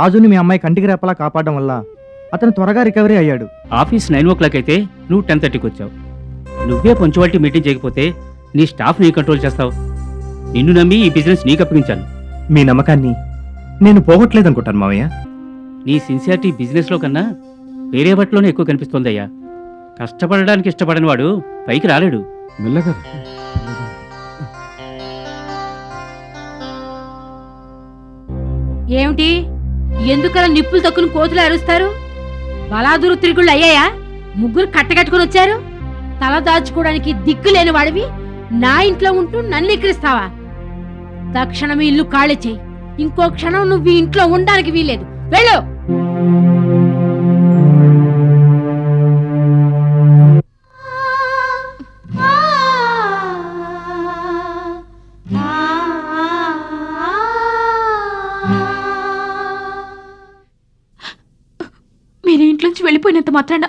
రాజుని మీ అమ్మాయి కంటికి రెప్పలా కాపాడడం వల్ల అతను త్వరగా రికవరీ అయ్యాడు. ఆఫీస్ నైన్ ఓ క్లాక్ అయితే నువ్వు టెన్ థర్టీకి వచ్చావు. నువ్వే పంచువాలిటీ మీటింగ్ చేయకపోతే నీ స్టాఫ్ నీ కంట్రోల్ చేస్తావు. నిన్ను నమ్మి ఈ బిజినెస్ నీకు అప్పగించాను. మీ నమ్మకాన్ని నేను పోగొట్టలేదనుకుంటాను మావయ్య. నీ సిన్సియారిటీ బిజినెస్లో కన్నా వేరే వాటిలోనే ఎక్కువ కనిపిస్తోందయ్యా. కష్టపడడానికి ఇష్టపడని వాడు పైకి రాలేడు. మెల్లగా ఏమిటి? ఎందుకలా నిప్పులు తక్కుని కోతులు అరుస్తారు? బలాదురు తిరుగుళ్ళు అయ్యాయా? ముగ్గురు కట్టగట్టుకుని వచ్చారు? తల దాచుకోవడానికి దిక్కు లేని వాడివి. నా ఇంట్లో ఉంటూ నన్ను ఎక్కిరిస్తావా? తక్షణం ఇల్లు ఖాళీ చేయి. ఇంకో క్షణం నువ్వు ఇంట్లో ఉండడానికి వీలేదు వెళ్ళు! మాత్రాన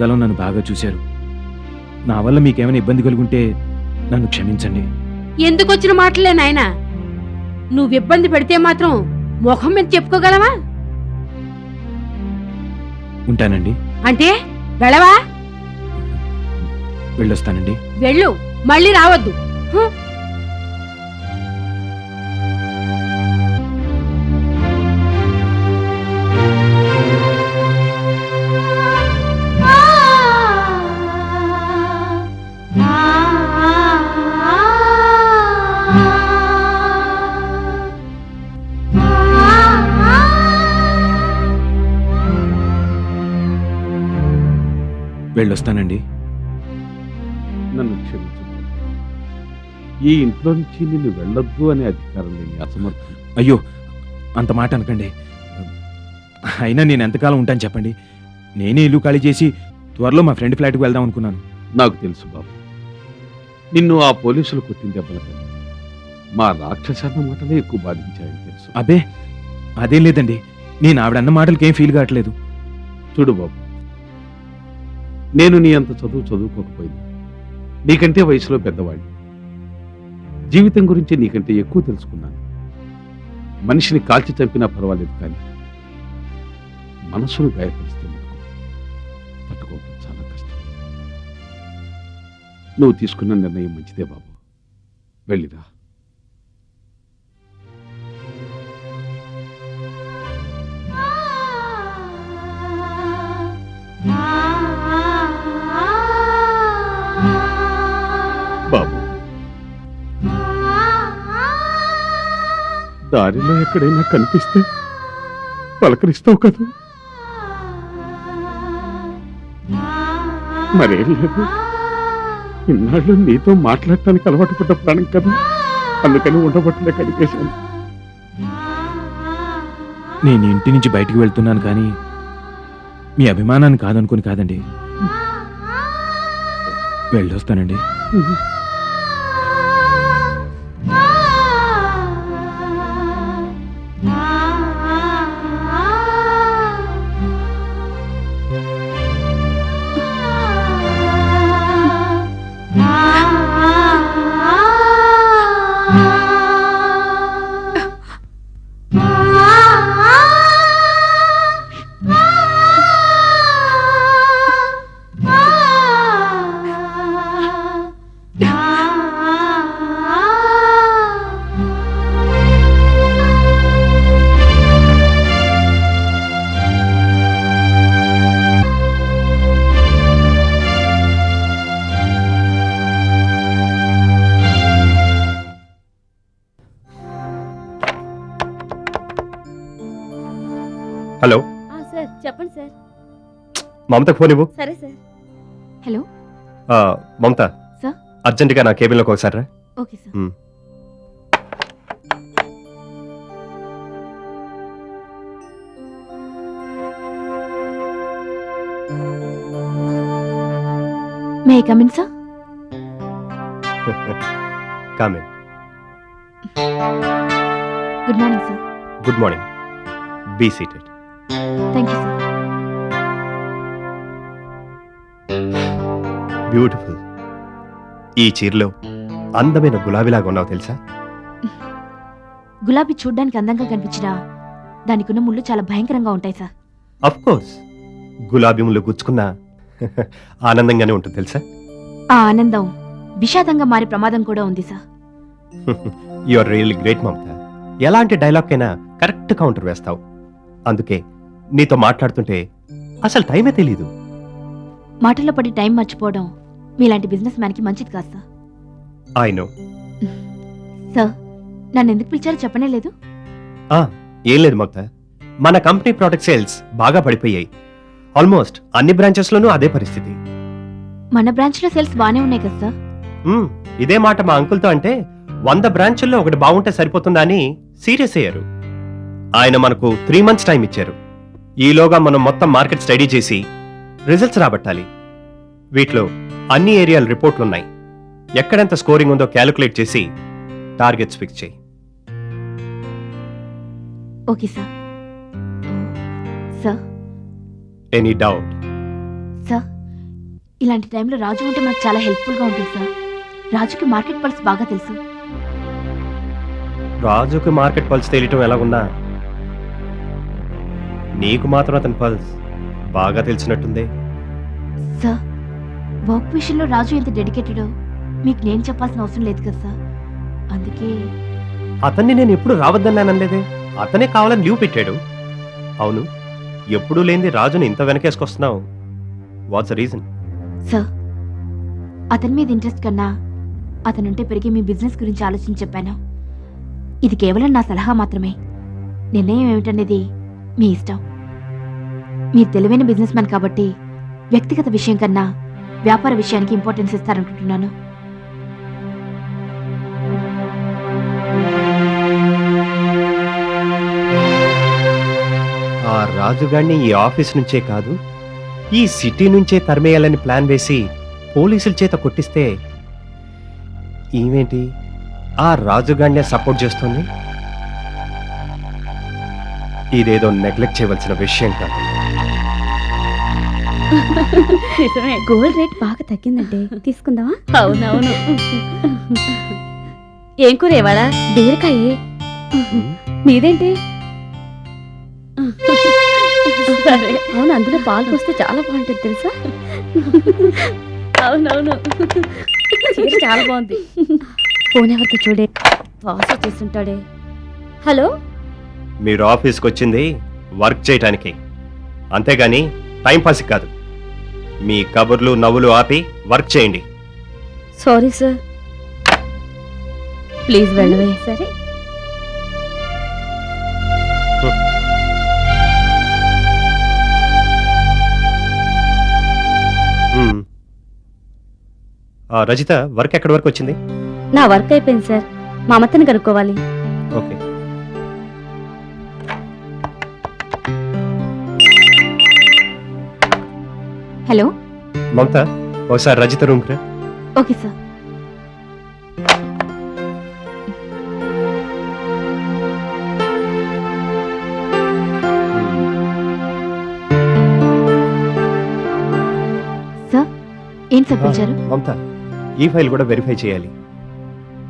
ఇంతకాలం నన్ను బాగా చూశారు. నా వల్ల మీకేమైనా ఇబ్బంది కలుగుంటే నన్ను క్షమించండి. ఎందుకు వచ్చిన మాటలే నాయనా? నువ్వు ఇబ్బంది పెడితే మాత్రం ముఖం మీద చెప్పుకోగలవా? ఉంటానండి. అంటే వెళ్ళవా? వెళ్ళొస్తానండి. వెళ్ళు మళ్ళీ రావద్దు. హు. వెళ్ళొస్తానండి. నన్ను క్షమించు. ఈ ఇంట్లో నుంచి నిన్ను వెళ్ళొద్దు అనే అధికారం లేని అసమర్థం అయ్యో అంత మాట అనకండి. అయినా నేను ఎంతకాలం ఉంటాను చెప్పండి. నేనే ఇల్లు ఖాళీ చేసి త్వరలో మా ఫ్రెండ్ ఫ్లాట్కి వెళ్దాం అనుకున్నాను. నాకు తెలుసు బాబు. నిన్ను ఆ పోలీసులు కొట్టిన దెబ్బలకి మా రాక్షసన్న మాటలే ఎక్కువ బాధించాయని తెలుసు. అబ్బే అదేం లేదండి. నేను ఆవిడన్న మాటలకి ఏం ఫీల్ కావట్లేదు. చూడు బాబు నేను నీ అంత చదువు చదువుకోకపోయింది నీకంటే వయసులో పెద్దవాడిని. జీవితం గురించి నీకంటే ఎక్కువ తెలుసుకున్నాను. మనిషిని కాల్చి చంపినా పర్వాలేదు కానీ మనసును గాయపరిస్తే తట్టుకోవటం చాలా కష్టం. నువ్వు తీసుకున్న నిర్ణయం మంచిదే బాబు. వెళ్ళిరా. దారిలో ఎక్కడైనా కనిపిస్తే పలకరిస్తావు కదా? మరేం లేదు. ఇన్నాళ్ళు నీతో మాట్లాడటానికి అలవాటు పడ్డ ప్రాణం కదా. అందుకని ఉండబట్టలే కడిగేశాను నేను ఇంటి నుంచి బయటికి వెళ్తున్నాను కానీ మీ అభిమానాన్ని కాదనుకుని కాదండి. వెళ్ళొస్తానండి. హలో. సార్ చెప్పండి సార్. మమతకు ఫోన్ ఇవ్వు. సరే సార్. హలో. ఆ, మమత. సార్? అర్జెంటుగా నా కేబిన్లోకి ఒకసారి రా. Okay sir. Um. May come in sir in. Good morning sir good morning be seated thank you sir beautiful ఈ చీరలో అందమైన గులాబీలాగా ఉన్నావు తెలుసా? గులాబీ చూడ్డానికి అందంగా కనిపించినా దానికున్న ముళ్ళు చాలా భయంకరంగా ఉంటాయి సార్ అఫ్ కోర్స్ గులాబీ ముళ్ళు గుచ్చుకున్నా ఆనందంగానే ఉంటుంది తెలుసా? ఆ ఆనందం విషాదంగా మారే ప్రమాదం కూడా ఉంది sir you are really great Mamata ఎలాంటి డైలాగ్ అయినా కరెక్ట్ కౌంటర్ వేస్తావు. అందుకే నీతో మాట్లాడుతుంటే అసలు టైమే తెలీదు. మాటల్లో పడి టైం మర్చిపోవడం మీలాంటి బిజినెస్ మ్యాన్కి మంచిది కాదు సార్. I know. సార్ నన్ను ఎందుకు పిలిచారో చెప్పనే లేదు. ఏం లేదు మమత. మన కంపెనీ ప్రోడక్ట్ సేల్స్ బాగా పడిపోయాయి. ఆల్మోస్ట్ అన్ని బ్రాంచెస్ లోనూ అదే పరిస్థితి. మన బ్రాంచ్లో సేల్స్ బాగానే ఉన్నాయి కదా సార్. ఇదే మాట మా అంకుల్తో అంటే వంద బ్రాంచుల్లో ఒకటి బాగుంటే సరిపోతుందా అని సీరియస్ అయ్యారు. ఆయన మనకు త్రీ మంత్స్ టైం ఇచ్చారు. ఈలోగా మనం మొత్తం మార్కెట్ స్టడీ చేసి రిజల్ట్స్ రాబట్టాలి. వీటిలో అన్ని ఏరియాల రిపోర్ట్లు ఉన్నాయి ఎక్కడెంత స్కోరింగ్ ఉందో క్యాలిక్యులేట్ చేసి టార్గెట్స్ ఫిక్స్ చేయి. Okay sir. Sir. Any doubt? Sir ఇలాంటి టైంలో రాజు ఉంటే మనకు చాలా హెల్ప్ఫుల్గా ఉంటుంది సార్. రాజుకి మార్కెట్ పల్స్ బాగా తెలుసు. రాజుకి మార్కెట్ పల్స్ తెలియటం ఎలాగున్నా నీకు మాత్రం అతని పల్స్ బాగా తెలిసినట్టుందే. సార్ వర్క్ విషయంలో రాజు ఎంత డెడికేటెడో మీకు నేను చెప్పాల్సిన అవసరం లేదు కదా సార్. అందుకే అతన్ని నేను ఎప్పుడు రావద్దన్నానలేదే అతనే కావాలని లీవ్ పెట్టాడు. అవును ఎప్పుడూ లేనిది రాజుని ఇంత వెనకేసుకొస్తున్నావు. వాట్స్ రీజన్ సార్ అతని మీద ఇంట్రెస్ట్ కన్నా అతనుంటే పెరిగి మీ బిజినెస్ గురించి ఆలోచించి చెప్పాను. ఇది కేవలం నా సలహా మాత్రమే. నిర్ణయం ఏమిటనేది మీ ఇష్టం. మీరు తెలివైన బిజినెస్ మ్యాన్ కాబట్టి వ్యక్తిగత విషయం కన్నా వ్యాపార విషయానికి ఇంపార్టెన్స్ ఇస్తారనుకుంటున్నాను. ఆ రాజుగాడిని ఈ ఆఫీస్ నుంచే కాదు ఈ సిటీ నుంచే తరిమేయాలని ప్లాన్ వేసి పోలీసుల చేత కొట్టిస్తే ఈమెంటి ఆ రాజుగాడినే సపోర్ట్ చేస్తుంది? ఇదేదో నెగ్లెక్ట్ చేయవలసిన విషయం కాదు. నిజమే. గోల్డ్ రేట్ బాగా తగ్గిందంటే తీసుకుందామా? అవునవును. ఏం కూర ఇవాళ? బీరకాయే? మీదేంటి? సరే. అవును అందులో పాలు పోస్తే చాలా బాగుంటుంది తెలుసా? అవునవును. చీర చాలా బాగుంది. ఫోన్ ఎవరికి చూడే? వాసు చేస్తుంటాడే. హలో? మీరు ఆఫీస్కి వచ్చింది వర్క్ చేయటానికి. అంతేగాని టైం పాస్ కాదు. మీ కబుర్లు నవ్వులు ఆపి వర్క్ చేయండి. Sorry sir. ప్లీజ్ వెళ్ళవే. సరే. మ్మ్. ఆ, రజిత వర్క్ ఎక్కడి వరకు వచ్చింది? నా వర్క్ అయిపోయింది సార్. మా అమ్మతని కనుక్కోవాలి. ఓకే. హలో. మమత ఒకసారి రజిత రూమ్ రా. Okay sir. సార్ ఏం సార్ పిలిచారు? మమత ఈ ఫైల్ కూడా వెరిఫై చేయాలి.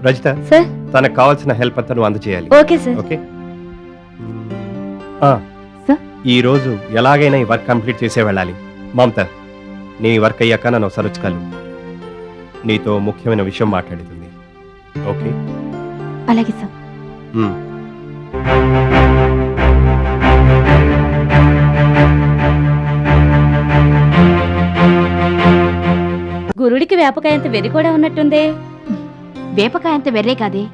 రజిత సార్. తనకు కావాల్సిన హెల్ప్ అంతా నువ్వు అందజేయాలి ఓకే సార్. ఓకే? ఆ, సార్? ఈ రోజు ఎలాగైనా ఈ వర్క్ కంప్లీట్ చేసే వెళ్ళాలి. మమత నీ వర్క్ అయ్యాక నన్ను ఒకసారి వచ్చి కలు. నీతో ముఖ్యమైన విషయం మాట్లాడుతుంది. ఓకే? అలాగే సార్. గురుడికి వేపకాయ అంత వెరి కూడా ఉన్నట్టుందే. వేపకాయ అంత వెర్రే కాదే.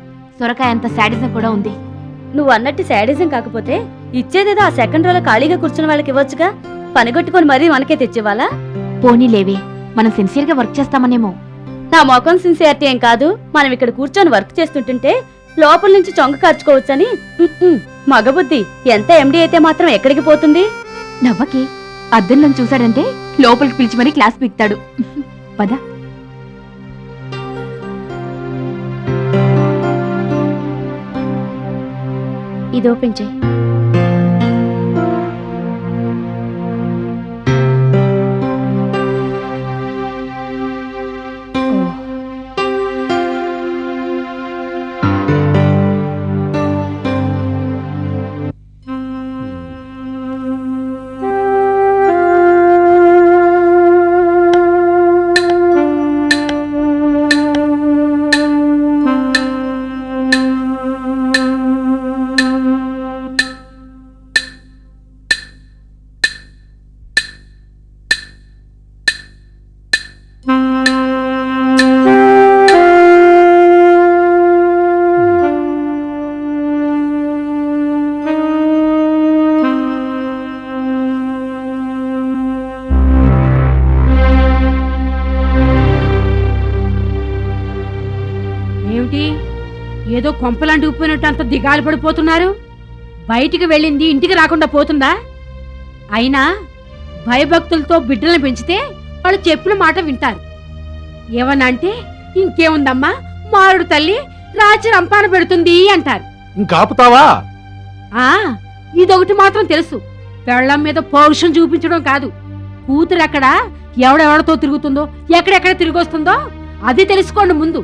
సొరకాయ అంత శాడిజం కూడా ఉంది. నువ్వు అన్నట్టు శాడిజం కాకపోతే ఇచ్చేదేదో ఆ సెకండ్ రోలో ఖాళీగా కూర్చున్న వాళ్ళకి ఇవ్వచ్చుగా? పనిగొట్టుకొని మరీ మనకే తెచ్చివ్వాలా? పోనీ లేవే మనం సిన్సియర్గా వర్క్ చేస్తామనేమో. నా మొఖం సిన్సియారిటీ ఏం కాదు మనం ఇక్కడ కూర్చొని వర్క్ చేస్తుంటుంటే లోపల నుంచి చొంగ కార్చుకోవచ్చని ఉమ్మ్, మగబుద్ధి. ఎంత ఎండి అయితే మాత్రం ఎక్కడికి పోతుంది? నవ్వకి అద్దంలో చూశాడంటే లోపలికి పిలిచి మరీ క్లాస్ పీక్తాడు. పద. ఇది ఓపెన్ చేయి. కొంపలాంటి ఉప్పినట్టు అంత దిగాలు పడిపోతున్నారు? బయటికి వెళ్ళింది ఇంటికి రాకుండా పోతుందా? అయినా భయభక్తులతో బిడ్డలను పెంచితే వాళ్ళు చెప్పిన మాట వింటారు. ఏమనంటే ఇంకేముందమ్మా? మారుడు తల్లి రాచి రంపాన పెడుతుంది అంటారు. ఇంకాపుతావా ఆ ఇదొకటి మాత్రం తెలుసు. పెళ్ళం మీద పౌరుషం చూపించడం కాదు. కూతురు ఎక్కడ ఎవడెవడతో తిరుగుతుందో ఎక్కడెక్కడ తిరిగి వస్తుందో అది తెలుసుకోండి ముందు.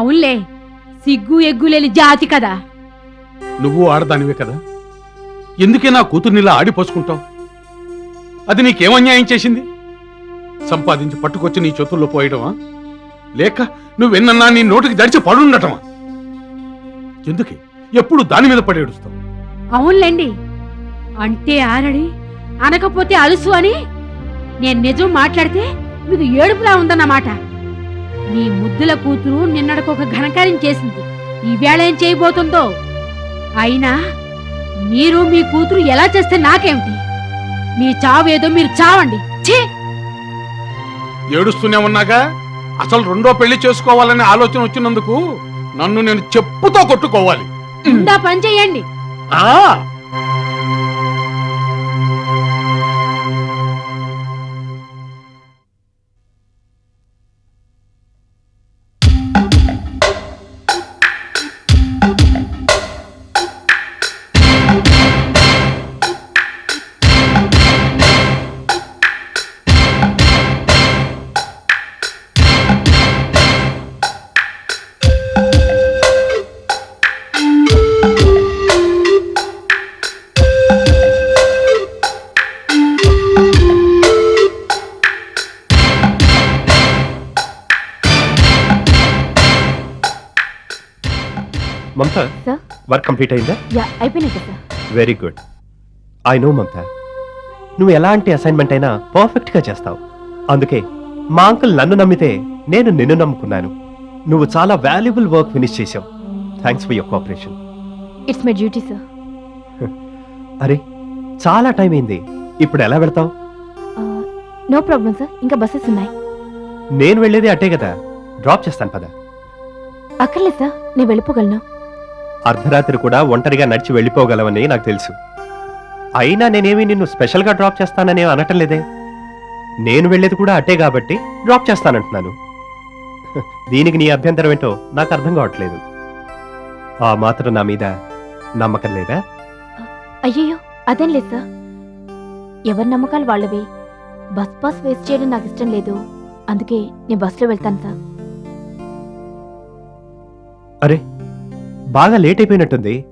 అవునులే. సిగ్గు ఎగ్గు లేని జాతి కదా. నువ్వు ఆడదానివే కదా. ఎందుకే నా కూతుర్నిలా ఆడిపోసుకుంటావు అది నీకేమన్యాయం చేసింది? సంపాదించి పట్టుకొచ్చి నీ చేతుల్లో పోయడమా? లేక నువ్వెన్నన్నా నీ నోటికి దడిచి పడుండటమా? ఎందుకే? ఎప్పుడు దాని మీద పడి ఏడుస్తావు? అవునులేండి. అంటే ఆరడి అనకపోతే అలుసు అని నేను నిజం మాట్లాడితే మీకు ఏడుపులా ఉందన్నమాట. మీ ముద్దుల కూతురు నిన్నటికి ఒక ఘనకార్యం చేసింది. ఈవేళ ఏం చేయబోతుందో? అయినా మీరు మీ కూతురు ఎలా చేస్తే నాకేమిటి? మీ చావు ఏదో మీరు చావండి. ఛీ! ఏడుస్తూనే ఉన్నాగా? అసలు రెండో పెళ్ళి చేసుకోవాలనే ఆలోచన వచ్చినందుకు నన్ను నేను చెప్పుతో కొట్టుకోవాలి. ముందా పని చేయండి. ఆ! మమత సార్? వర్క్ కంప్లీట్ అయిందా? యా అయిపోయినట్టు sir very good I know Mamata నువ్వు ఎలాంటి అసైన్మెంట్ అయినా పర్ఫెక్ట్గా చేస్తావు. అందుకే మా అంకుల్ నన్ను నమ్మితే నేను నిన్ను నమ్ముకున్నాను. నువ్వు చాలా వాల్యుబుల్ వర్క్ ఫినిష్ చేసావు thanks for your cooperation it's my duty sir అరే చాలా టైం అయింది. ఇప్పుడు ఎలా వెళ్తావు? నో ప్రాబ్లం సార్ ఇంకా బస్సెస్ ఉన్నాయి. నేను వెళ్ళేది అట్టే కదా. డ్రాప్ చేస్తాను పద. అక్కర్లేదు సార్ నేను వెళ్ళిపోగలను. అర్ధరాత్రి కూడా ఒంటరిగా నడిచి వెళ్ళిపోగలవని నాకు తెలుసు. అయినా నేనేమి నిన్ను స్పెషల్గా డ్రాప్ చేస్తానని అనటం లేదే. నేను వెళ్ళేది కూడా అట్టే కాబట్టి డ్రాప్ చేస్తానంటున్నాను. దీనికి నీ అభ్యంతరం ఏంటో నాకు అర్థం కావట్లేదు. ఆ మాత్రం నా మీద నమ్మకం లేదా? అయ్యయ్యో అదేం లేదు సార్. ఎవరి నమ్మకాలు వాళ్ళవి? బస్ పాస్ వేస్ట్ చేయడం నాకు ఇష్టం లేదు. అందుకే నేను బస్సులో వెళ్తాను సార్. అరే బాగా లేట్ అయిపోయినట్టుంది.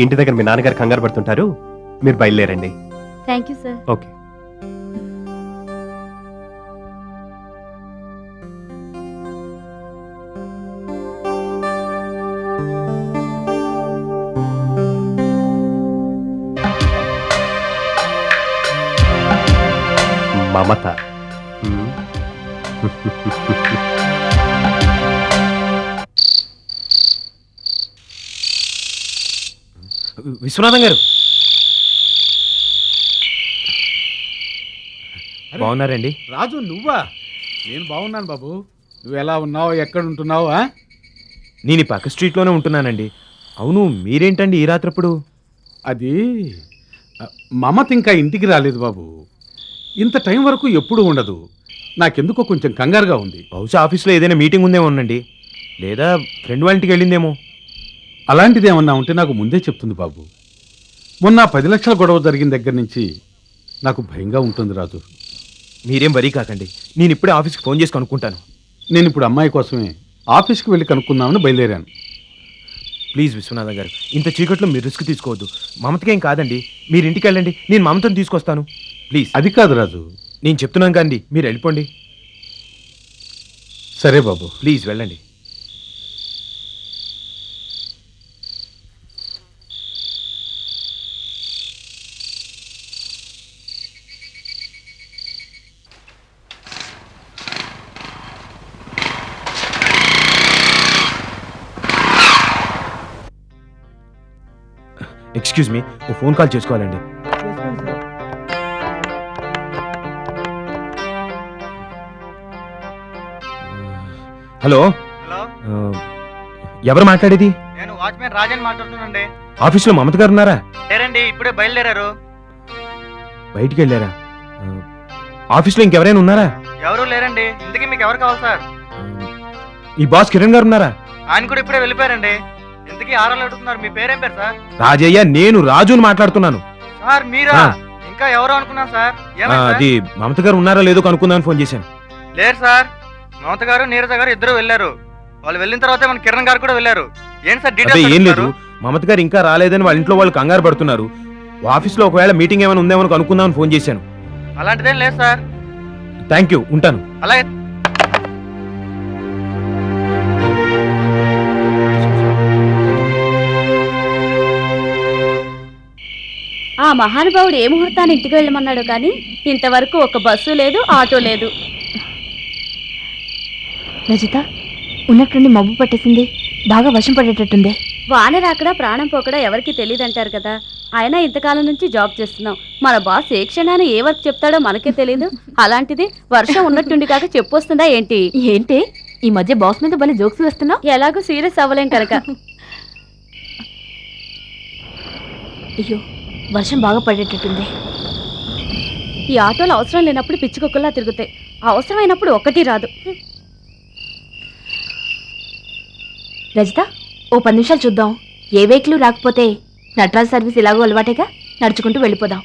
ఇంటి దగ్గర మీ నాన్నగారు కంగారు పడుతుంటారు. మీరు బయలుదేరండి. Thank you sir okay Vishwanatham గారు. బాగున్నారండి. రాజు నువ్వా? నేను బాగున్నాను బాబు. నువ్వు ఎలా ఉన్నావు? ఎక్కడ ఉంటున్నావు? నేను ఈ పక్క స్ట్రీట్లోనే ఉంటున్నానండి. అవును మీరేంటండి ఈ రాత్రప్పుడు? అది మమత ఇంకా ఇంటికి రాలేదు బాబు. ఇంత టైం వరకు ఎప్పుడు ఉండదు. నాకెందుకో కొంచెం కంగారుగా ఉంది. బహుశా ఆఫీస్లో ఏదైనా మీటింగ్ ఉందేమో ఉండండి లేదా ఫ్రెండ్ వాళ్ళ ఇంటికి వెళ్ళిందేమో. అలాంటిది ఏమన్నా ఉంటే నాకు ముందే చెప్తుంది బాబు. మొన్న పది లక్షల గొడవ జరిగిన దగ్గర నుంచి నాకు భయంగా ఉంటుంది రాజు. మీరేం వరీ కాకండి. నేను ఇప్పుడే ఆఫీస్కి ఫోన్ చేసి కనుక్కుంటాను. నేను ఇప్పుడు అమ్మాయి కోసమే ఆఫీస్కి వెళ్ళి కనుక్కుందామని బయలుదేరాను. ప్లీజ్ విశ్వనాథం గారు ఇంత చీకట్లో మీరు రిస్క్ తీసుకోవద్దు. మమతకేం కాదండి. మీరు ఇంటికి వెళ్ళండి. నేను మమతను తీసుకొస్తాను. ప్లీజ్. అది కాదు రాజు. నేను చెప్తున్నాను కండి మీరు వెళ్ళిపోండి. సరే బాబు. ప్లీజ్ వెళ్ళండి. ఎక్స్క్యూజ్ మీ ఓ ఫోన్ కాల్ చేసుకోవాలండి. హలో? ఎవరు మాట్లాడేది? నేను వాచ్మెన్ రాజన్ మాట్లాడుతున్నానండి. ఆఫీస్లో మమత గారు ఉన్నారా? లేరండి ఇప్పుడే బయలుదేరారు. బయటికి వెళ్ళారా? ఆఫీస్లో ఇంకెవరైనా ఉన్నారా? ఎవరు లేరండి ఇంతకీ మీకు ఎవరు కావాలి సార్? ఈ బాస్ కిరణ్ గారు ఉన్నారా? ఆయన కూడా ఇప్పుడే వెళ్ళిపోయారండి. ఇంతకీ ఆరాలు అడుగుతున్నారు మీ పేరేం పేరు సార్? రాజయ్య నేను రాజుని మాట్లాడుతున్నాను. సార్ మీరా? ఆ. ఇంకా ఎవరు అనుకున్నాను సార్? ఆ, ఏమైంది సార్? అది మమత గారు ఉన్నారా లేదో కనుక్కుందామని ఫోన్ చేశాను. లేరు సార్. మమత గారు నీరజ గారు ఇద్దరు వెళ్ళారు. వాళ్ళు వెళ్ళిన తర్వాత మన కిరణ్ గారు కూడా వెళ్ళారు. ఏంటి సార్ అదే డీటెయిల్స్ ఏం లేదు. అడుగుతున్నారు? మమత గారు ఇంకా రాలేదని వాళ్ళ ఇంట్లో వాళ్ళు కంగారు పడుతున్నారు. ఆఫీస్లో ఒకవేళ మీటింగ్ ఏమైనా ఉందేమో కనుక్కుందామని ఫోన్ చేశాను. అలాంటిదేం లేదు సార్. Thank you. ఉంటాను. అలాగే ఆ మహానుభావుడు ఏ ముహూర్తాన్ని ఇంటికి వెళ్ళమన్నాడు కానీ ఇంతవరకు ఒక బస్సు లేదు ఆటో లేదు. రజిత ఉన్నట్టుండి మబ్బు పట్టేసింది. బాగా వర్షం పడేటట్టుంది. వాన రాకడా ప్రాణం పోకడా ఎవరికి తెలియదంటారు కదా. అయినా ఇంతకాలం నుంచి జాబ్ చేస్తున్నాం. మన బాస్ ఏ క్షణాన ఏ వర్క్ చెప్తాడో మనకే తెలియదు అలాంటిది వర్షం ఉన్నట్టుండి కాక చెప్పొస్తుందా ఏంటి? ఏంటి? ఈ మధ్య బాస్ మీద భలే జోక్స్ వేస్తున్నావు. ఎలాగో సీరియస్ అవ్వలేం కనుక. అయ్యో వర్షం బాగా పడేటట్టుంది. ఈ ఆటోలు అవసరం లేనప్పుడు పిచ్చుకొక్కలా తిరుగుతాయి. అవసరమైనప్పుడు ఒకటి రాదు. రజిత ఓ పది నిమిషాలు చూద్దాం. ఏ వెహికల్ రాకపోతే నటరాజ్ సర్వీస్ ఇలాగో అలవాటేగా? నడుచుకుంటూ వెళ్ళిపోదాం.